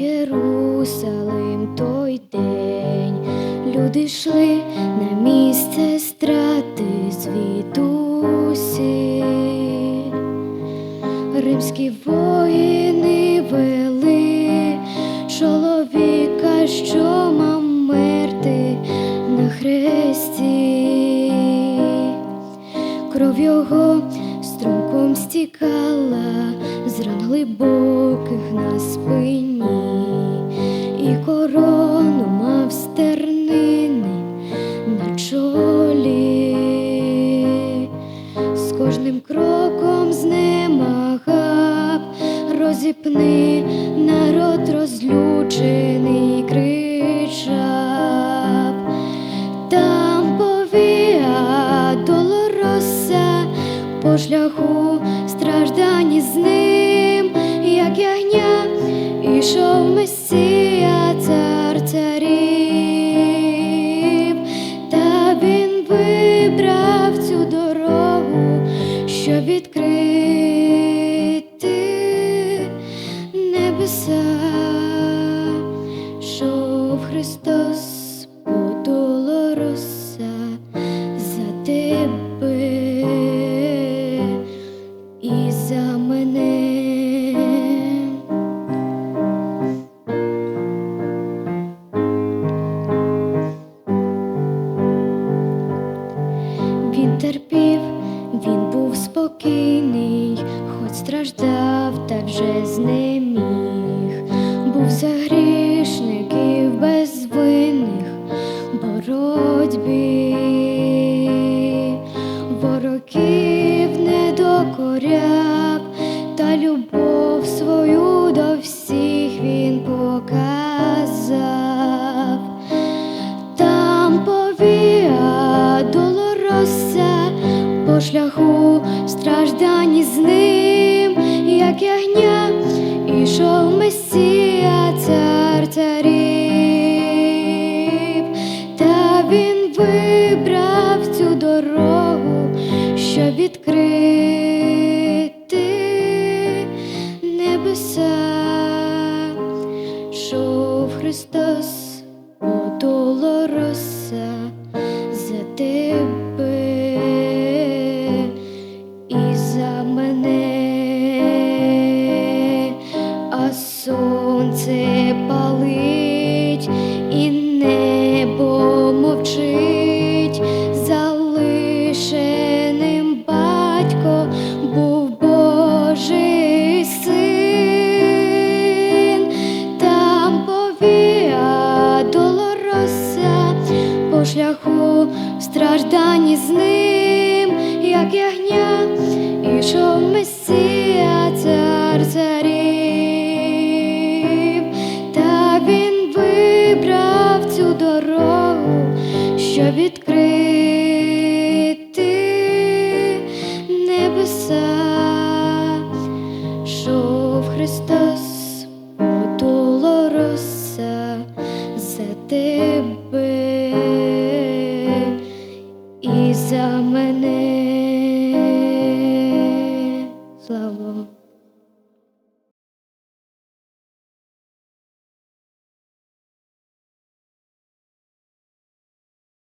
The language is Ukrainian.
Єрусалим той день. Люди йшли на місце страти звідусі. Римські воїни вели чоловіка, що мав мерти на хресті. Кров його струмком стікала з ран глибоких на спині, розіпни народ розлючений кричав. Там повія долороса по шляху страждані з ним, небеса, що в Христос по долороса за тебе і за мене. Він терпів, він був спокійний, хоч страждав та вже знеміг, шляху страждані з ним, як ягня, ішов Месія, цар царів, та він вибрав цю дорогу, щоб відкрити небеса, шов Христос шляху страждані з ним, як ягня, ішов Месія, цар царів, та він вибрав цю дорогу, щоб відкрити небеса, шов Христос за мене.